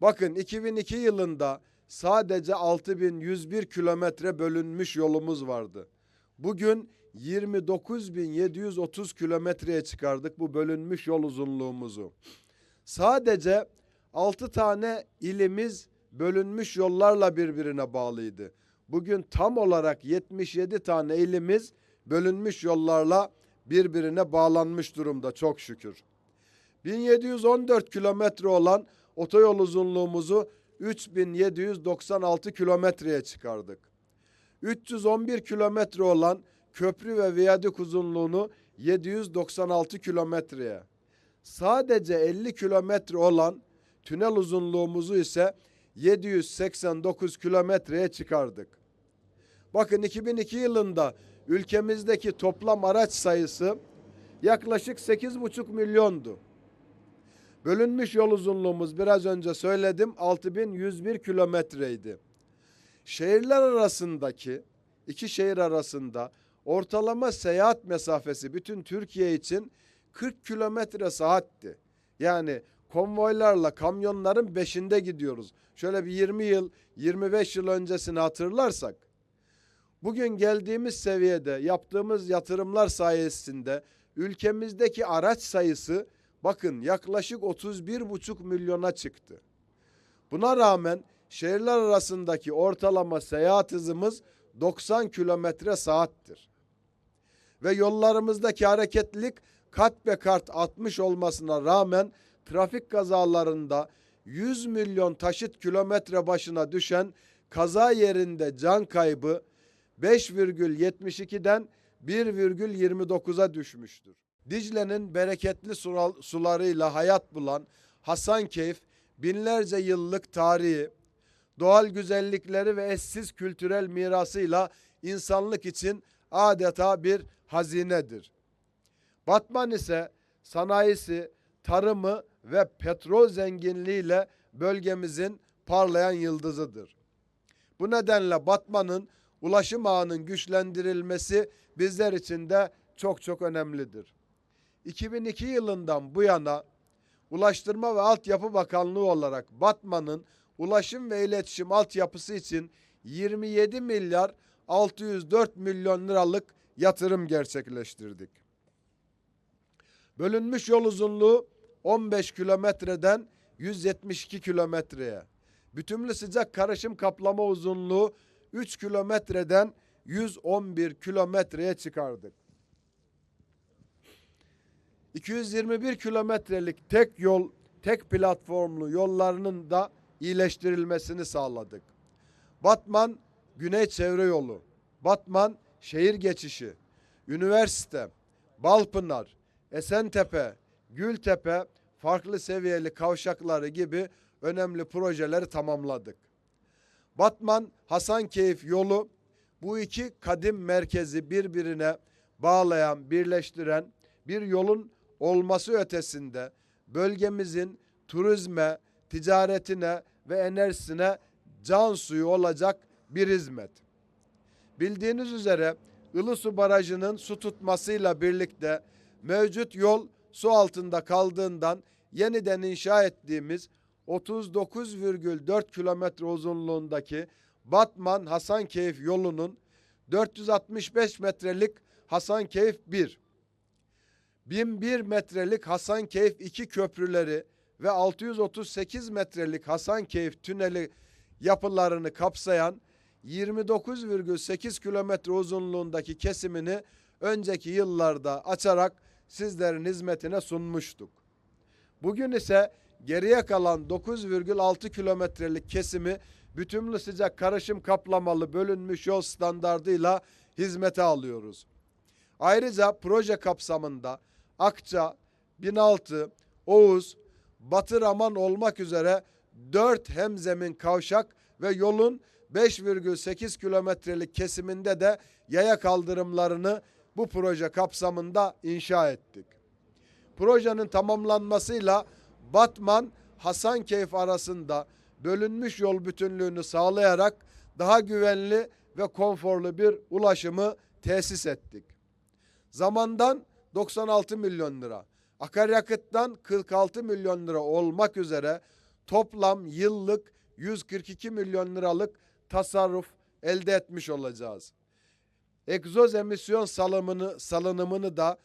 Bakın 2002 yılında sadece 6101 kilometre bölünmüş yolumuz vardı. Bugün 29730 kilometreye çıkardık bu bölünmüş yol uzunluğumuzu. Sadece 6 tane ilimiz bölünmüş yollarla birbirine bağlıydı. Bugün tam olarak 77 tane ilimiz bölünmüş yollarla birbirine bağlanmış durumda çok şükür. 1714 kilometre olan otoyol uzunluğumuzu 3796 kilometreye çıkardık. 311 kilometre olan köprü ve viyadük uzunluğunu 796 kilometreye. Sadece 50 kilometre olan tünel uzunluğumuzu ise 789 kilometreye çıkardık. Bakın 2002 yılında ülkemizdeki toplam araç sayısı yaklaşık 8,5 milyondu. Bölünmüş yol uzunluğumuz biraz önce söyledim 6101 kilometreydi. Şehirler arasındaki iki şehir arasında ortalama seyahat mesafesi bütün Türkiye için 40 kilometre saatti. Yani konvoylarla kamyonların beşinde gidiyoruz. Şöyle bir 20 yıl 25 yıl öncesini hatırlarsak bugün geldiğimiz seviyede yaptığımız yatırımlar sayesinde ülkemizdeki araç sayısı bakın yaklaşık 31,5 milyona çıktı. Buna rağmen şehirler arasındaki ortalama seyahat hızımız 90 kilometre saattir. Ve yollarımızdaki hareketlilik kat be kat artmış olmasına rağmen trafik kazalarında 100 milyon taşıt kilometre başına düşen kaza yerinde can kaybı 5,72'den 1,29'a düşmüştür. Dicle'nin bereketli sularıyla hayat bulan Hasankeyf binlerce yıllık tarihi, doğal güzellikleri ve eşsiz kültürel mirasıyla insanlık için adeta bir hazinedir. Batman ise sanayisi, tarımı ve petrol zenginliğiyle bölgemizin parlayan yıldızıdır. Bu nedenle Batman'ın ulaşım ağının güçlendirilmesi bizler için de çok çok önemlidir. 2002 yılından bu yana Ulaştırma ve Altyapı Bakanlığı olarak Batman'ın ulaşım ve iletişim altyapısı için 27 milyar 604 milyon liralık yatırım gerçekleştirdik. Bölünmüş yol uzunluğu 15 kilometreden 172 kilometreye. Bütünlü sıcak karışım kaplama uzunluğu 3 kilometreden 111 kilometreye çıkardık. 221 kilometrelik tek yol, tek platformlu yollarının da iyileştirilmesini sağladık. Batman Güney Çevre Yolu, Batman Şehir Geçişi, Üniversite, Balpınar, Esentepe, Gültepe farklı seviyeli kavşakları gibi önemli projeleri tamamladık. Batman Hasankeyf yolu bu iki kadim merkezi birbirine bağlayan, birleştiren bir yolun olması ötesinde bölgemizin turizme, ticaretine ve enerjisine can suyu olacak bir hizmet. Bildiğiniz üzere Ilısu Barajı'nın su tutmasıyla birlikte mevcut yol su altında kaldığından yeniden inşa ettiğimiz 39,4 kilometre uzunluğundaki Batman Hasankeyf yolunun 465 metrelik Hasankeyf 1, 1001 metrelik Hasankeyf 2 köprüleri ve 638 metrelik Hasankeyf tüneli yapılarını kapsayan 29,8 kilometre uzunluğundaki kesimini önceki yıllarda açarak sizlerin hizmetine sunmuştuk. Bugün ise geriye kalan 9,6 kilometrelik kesimi bütünlü sıcak karışım kaplamalı bölünmüş yol standardıyla hizmete alıyoruz. Ayrıca proje kapsamında Akça, Binaltı, Oğuz, Batı Raman olmak üzere 4 hemzemin kavşak ve yolun 5,8 kilometrelik kesiminde de yaya kaldırımlarını bu proje kapsamında inşa ettik. Projenin tamamlanmasıyla Batman Hasankeyf arasında bölünmüş yol bütünlüğünü sağlayarak daha güvenli ve konforlu bir ulaşımı tesis ettik. Zamandan 96 milyon lira, akaryakıttan 46 milyon lira olmak üzere toplam yıllık 142 milyon liralık tasarruf elde etmiş olacağız. Egzoz emisyon salımını, salınımını da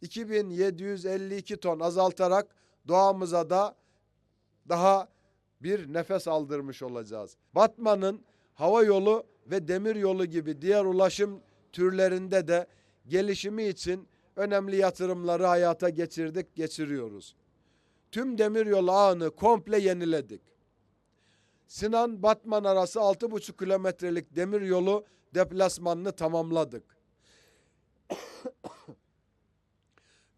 2752 ton azaltarak doğamıza da daha bir nefes aldırmış olacağız. Batman'ın hava yolu ve demir yolu gibi diğer ulaşım türlerinde de gelişimi için önemli yatırımları hayata geçirdik, geçiriyoruz. Tüm demiryolu ağını komple yeniledik. Sinan Batman arası 6,5 kilometrelik demiryolu deplasmanını tamamladık.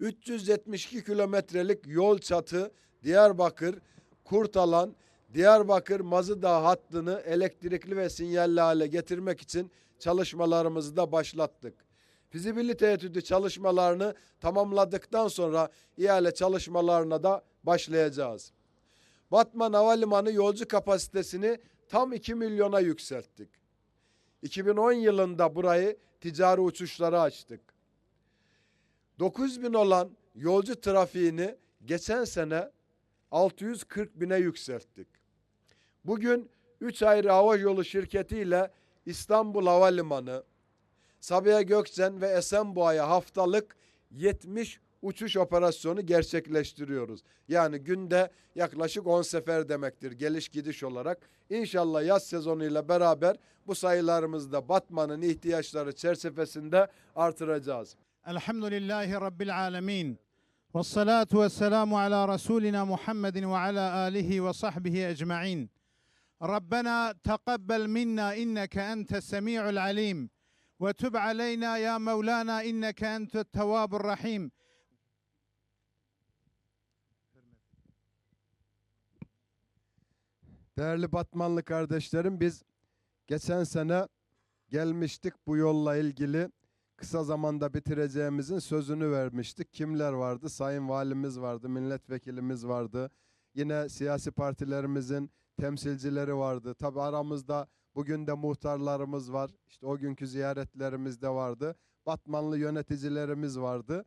372 kilometrelik yol çatı Diyarbakır Kurtalan Diyarbakır Mazıdağ hattını elektrikli ve sinyalli hale getirmek için çalışmalarımızı da başlattık. Fizibilite etüdü çalışmalarını tamamladıktan sonra ihale çalışmalarına da başlayacağız. Batman Havalimanı yolcu kapasitesini tam 2 milyona yükselttik. 2010 yılında burayı ticari uçuşlara açtık. 9 bin olan yolcu trafiğini geçen sene 640 bine yükselttik. Bugün 3 ayrı hava yolu şirketiyle İstanbul Havalimanı, Sabiha Gökçen ve Esenboğa'ya haftalık 70 uçuş operasyonu gerçekleştiriyoruz. Yani günde yaklaşık 10 sefer demektir geliş gidiş olarak. İnşallah yaz sezonuyla beraber bu sayılarımızı da Batman'ın ihtiyaçları çerçevesinde artıracağız. Elhamdülillahi Rabbil alemin. Ve salatu ve selamu ala Resulina Muhammedin ve ala alihi ve sahbihi ecma'in. Rabbena taqabbel minna inneke ente semi'ul alim. Tub aleyna ya Mevlana inneke ente tevvabur rahim. Değerli Batmanlı kardeşlerim biz geçen sene gelmiştik bu yolla ilgili kısa zamanda bitireceğimizin sözünü vermiştik. Kimler vardı? Sayın Valimiz vardı, milletvekilimiz vardı. Yine siyasi partilerimizin temsilcileri vardı. Tabi aramızda bugün de muhtarlarımız var. İşte o günkü ziyaretlerimizde vardı. Batmanlı yöneticilerimiz vardı.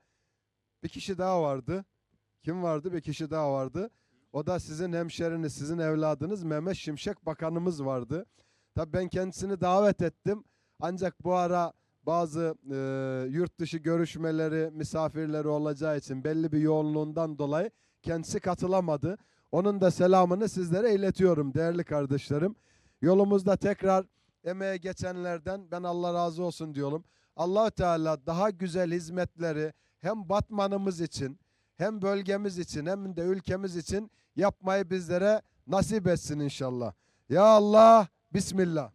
Bir kişi daha vardı. Kim vardı? Bir kişi daha vardı. O da sizin hemşeriniz, sizin evladınız Mehmet Şimşek Bakanımız vardı. Tabii ben kendisini davet ettim. Ancak bu ara bazı e, yurt dışı görüşmeleri, misafirleri olacağı için belli bir yoğunluğundan dolayı kendisi katılamadı. Onun da selamını sizlere iletiyorum değerli kardeşlerim. Yolumuzda tekrar emeğe geçenlerden ben Allah razı olsun diyorum. allah Teala daha güzel hizmetleri hem Batmanımız için hem bölgemiz için hem de ülkemiz için yapmayı bizlere nasip etsin inşallah. Ya Allah, Bismillah.